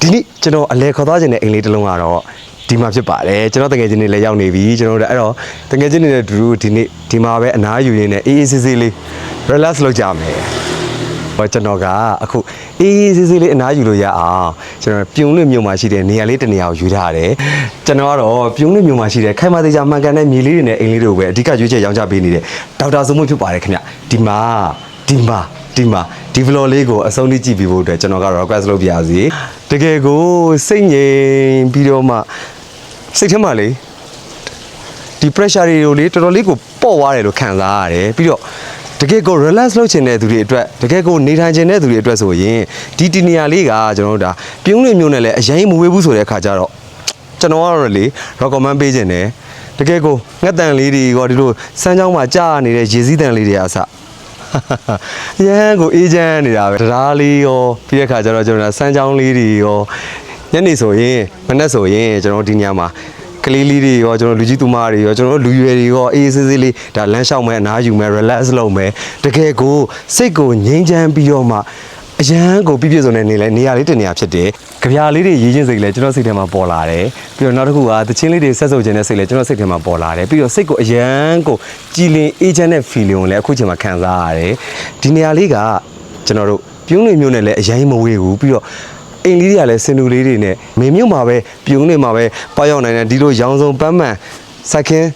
ဒီနေ့ကျွန်တော်အလဲခေါ်သွားခြင်းတဲ့အိမ်လေးတစ်လုံးကတော့ဒီမှာဖြစ်ပါတယ်ကျွန်တော်တကယ်ချင်းနေလည်းရောက်နေပြီကျွန်တော်တို့အဲ့တော့တကယ်ချင်းနေတဲ့ဒူဒီနေ့ဒီမှာပဲအနားယူရင်းနဲ့အေးအေးဆေးဆေးလေး relax လုပ်ကြမယ်ဟောကျွန်တော်ကအခုအေးအေးဆေးဆေးလေးအနားယူလို့ရအောင်ကျွန်တော်ပြုံးလွင့်မြို့မှာရှိတဲ့နေရာလေးတစ်နေရာကိုယူထားတယ်ကျွန်တော်ကတော့ပြုံးလွင့်မြို့မှာရှိတဲ့ခိုင်မာသေးချာမှန်ကန်တဲ့မြေလေးတွေနဲ့အိမ်လေးတွေကိုပဲအဓိကရွေးချယ်ရောင်းချပေးနေတဲ့ဒေါက်တာစုံမဖြစ်ပါတယ်ခင်ဗျဒီမှာဒီမှာဒီမှာဒီ vlog လေးကိုအဆုံးထိကြည့်ပြီးဖို့အတွက်ကျွန်တော်ကတော့ request လုပ်ပြရစီ တကယ်ကိုစိတ်ငြိမ်ပြီးတော့မှစိတ်ထဲမှာလေဒီ pressure တွေကိုလေတော်တော်လေးကိုပေါ့သွားတယ်လို့ခံစားရတယ်ပြီးတော့တကယ်ကို relax လုပ်ချင်တဲ့သူတွေအတွက်တကယ်ကိုနေထိုင်ချင်တဲ့သူတွေအတွက်ဆိုရင်ဒီတီနေရာလေးကကျွန်တော်တို့ဒါပြုံးလွင်မျိုးနဲ့လည်းအရင်မဝေးဘူးဆိုတဲ့အခါကျတော့ကျွန်တော်ကတော့လေ recommend ပေးခြင်းတယ်တကယ်ကိုငှက်တန်လေးတွေရောဒီလိုစမ်းချောင်းမှာကြာနေတဲ့ရေစည်းတန်လေးတွေအစ ရန်ကိုအေးချမ်းနေတာပဲတရားလေးရောပြီးတဲ့ခါကျတော့ကျွန်တော်စမ်းချောင်းလေးတွေရောညနေဆိုရင်မနေ့ဆိုရင်ကျွန်တော်ဒီညမှာကလေးလေးတွေရောကျွန်တော်လူကြီးသူမတွေရောကျွန်တော်လူရွယ်တွေရောအေးဆေးဆေးလေးဒါလမ်းလျှောက်မယ်အနားယူမယ် relax လုပ်မယ်တကယ်ကိုစိတ်ကိုငြိမ်းချမ်းပြီးတော့မှ အရန်ကိုပြည့်ပြည့်စုံတဲ့နေလဲနေရာလေးတစ်နေရာဖြစ်တယ်။ကြပြာလေးတွေရေးချင်းစိတ်လဲကျွန်တော်စိတ်ထဲမှာပေါ်လာတယ်။ပြီးတော့နောက်တစ်ခုကသချင်းလေးတွေဆက်ဆုပ်ခြင်းတဲ့စိတ်လဲကျွန်တော်စိတ်ထဲမှာပေါ်လာတယ်။ပြီးတော့စိတ်ကိုအရန်ကိုကြည်လင်အေးချမ်းတဲ့ feeling ကိုလည်းအခုချိန်မှာခံစားရတယ်။ဒီနေရာလေးကကျွန်တော်တို့ပြုံးနေမျိုးနဲ့လည်းအရင်မဝေးဘူးပြီးတော့အိမ်လေးတွေကလည်းစင်တူလေးတွေနဲ့မေမြို့မှာပဲပြုံးနေမှာပဲပေါက်ရောက်နိုင်တဲ့ဒီလိုရောင်စုံပန်းမှန်စိုက်ခင်း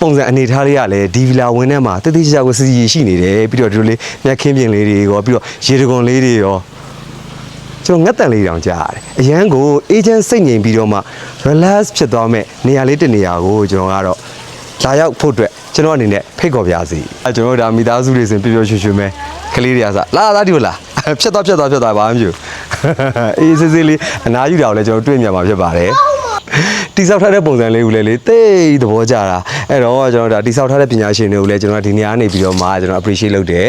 ပုံစံအနေထားလေးကလည်းဒီဗီလာဝင်းထဲမှာတတိကျကျကိုစီစီရှိနေတယ်ပြီးတော့ဒီလိုလေးမြက်ခင်းပြင်လေးတွေရောပြီးတော့ရေတကွန်လေးတွေရောကျွန်တော်ငတ်တန်လေးတောင်ကြားရတယ်အရန်ကိုအေဂျင့်စိတ်ငြိမ်ပြီးတော့မှ relax ဖြစ်သွားမဲ့နေရာလေးတစ်နေရာကိုကျွန်တော်ကတော့လာရောက်ဖို့အတွက်ကျွန်တော်အနေနဲ့ဖိတ်ခေါ်ပြစီအဲကျွန်တော်တို့ဒါမိသားစုတွေစဉ်ပျော်ပျော်ရွှင်ရွှင်ပဲကလေးတွေကစလာလာဒီလိုလားဖြတ်သွားဖြတ်သွားဖြတ်သွားဘာမှမဖြစ်ဘူးအေးစစ်စစ်လေးအနားယူတာကိုလည်းကျွန်တော်တွေ့မြင်မှာဖြစ်ပါတယ် တိဆောက်ထားတဲ့ပုံစံလေးကိုလည်းလေတိတ်သဘောကျတာအဲ့တော့ကျွန်တော်ဒါတိဆောက်ထားတဲ့ပညာရှင်တွေကိုလည်းကျွန်တော်ဒီနေရာကနေပြီးတော့မှကျွန်တော် appreciate လုပ်တယ်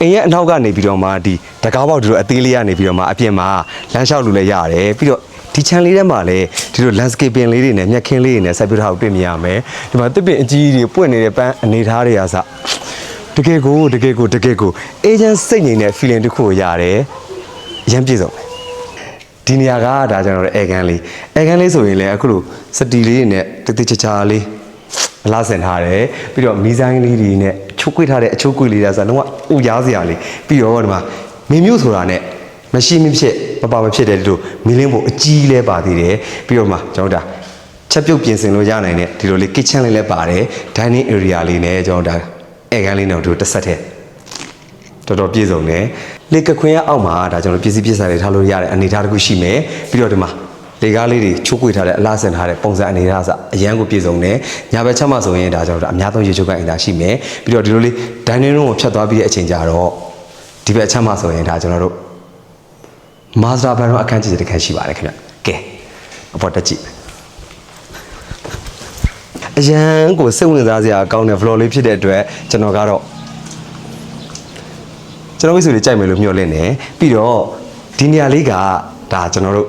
အိမ်ရဲ့အနောက်ကနေပြီးတော့မှဒီတကားပေါက်ဒီလိုအသေးလေးကနေပြီးတော့မှအပြင်မှာလမ်းလျှောက်လို့လည်းရတယ်ပြီးတော့ဒီ channel လေးထဲမှာလည်းဒီလို landscaping လေးတွေနဲ့မြက်ခင်းလေးတွေနဲ့ဆက်ပြထားကိုတွေ့မြင်ရမယ်ဒီမှာတစ်ပင်အကြီးကြီးတွေပွင့်နေတဲ့ပန်းအနေထားတွေကစတကယ်ကိုတကယ်ကိုတကယ်ကို agent စိတ်ငြိမ်တဲ့ feeling တစ်ခုကိုရတယ်အရင်ပြည့်စုံတယ် ဒီနေရာကဒါကျွန်တော်တို့အဲကန်လေးအဲကန်လေးဆိုရင်လည်းအခုလိုစတီလေးတွေနဲ့တတိချာချာလေးအလားဆင်ထားတယ်ပြီးတော့မီဇိုင်းလေးတွေနဲ့ချိုးကွေ့ထားတဲ့အချိုးကွေ့လေးဒါဆိုတော့ဥရားစရာလေးပြီးတော့ဒီမှာမင်းမျိုးဆိုတာနဲ့မရှိမဖြစ်မပါမဖြစ်တဲ့ဒီလိုမီလင်းဖို့အကြီးလဲပါသေးတယ်ပြီးတော့မှကျွန်တော်တို့ဒါချက်ပြုတ်ပြင်ဆင်လို့ရနိုင်တဲ့ဒီလိုလေး kitchen လေးလည်းပါတယ် dining area လေးနဲ့ကျွန်တော်တို့ဒါအဲကန်လေးနဲ့တို့တစ်ဆက်တည်း တော်တော်ပြည့်စုံတယ်လေကခွင်းရအောက်မှာဒါကျွန်တော်ပစ္စည်းပစ္စည်းတွေထားလို့ရတဲ့အနေအထားတစ်ခုရှိမယ်ပြီးတော့ဒီမှာလေကားလေးတွေချိုးကွေထားတဲ့အလားဆင်ထားတဲ့ပုံစံအနေအထားဆိုအရန်ကိုပြည့်စုံတယ်ညာဘက်ချက်မှဆိုရင်ဒါကျွန်တော်တို့အများဆုံးရေချိုးကအင်တာရှိမယ်ပြီးတော့ဒီလိုလေး dining room ကိုဖြတ်သွားပြီးတဲ့အချိန်ကြတော့ဒီဘက်ချက်မှဆိုရင်ဒါကျွန်တော်တို့ master bedroom အခန်းကြီးတစ်ခန်းရှိပါတယ်ခင်ဗျကဲအပေါ်တက်ကြည့်အရန်ကိုစိတ်ဝင်စားစရာကောင်းတဲ့ vlog လေးဖြစ်တဲ့အတွက်ကျွန်တော်ကတော့ ကျွန်တော်မိတ်ဆွေတွေကြိုက်မယ်လို့မျှော်လင့်တယ်ပြီးတော့ဒီနေရာလေးကဒါကျွန်တော်တို့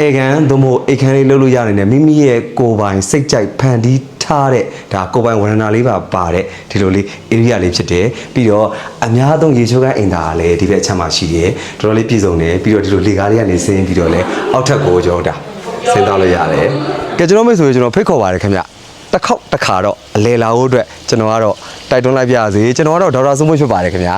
အေကန်သို့မဟုတ်အေခန်းလေးလှုပ်လို့ရနိုင်တယ်မိမိရဲ့ကိုယ်ပိုင်စိတ်ကြိုက်ဖန်တီးထားတဲ့ဒါကိုယ်ပိုင်ဝရဏလေးပါပါတဲ့ဒီလိုလေး area လေးဖြစ်တယ်ပြီးတော့အများဆုံးရေချိုးကအိမ်သာကလည်းဒီဘက်အချက်မှာရှိတယ်တော်တော်လေးပြည့်စုံတယ်ပြီးတော့ဒီလိုလေကားလေးကနေဆင်းပြီးတော့လည်းအောက်ထပ်ကိုကျွန်တော်ဒါဆင်းသွားလို့ရတယ်ကဲကျွန်တော်မိတ်ဆွေကျွန်တော်ဖိတ်ခေါ်ပါတယ်ခင်ဗျ တစ်ခေါက်တစ်ခါတော့အလဲလာဖို့အတွက်ကျွန်တော်ကတော့တိုက်တွန်းလိုက်ပြရစီကျွန်တော်ကတော့ဒေါက်တာစုံမွေးဖြစ်ပါတယ်ခင်ဗျာ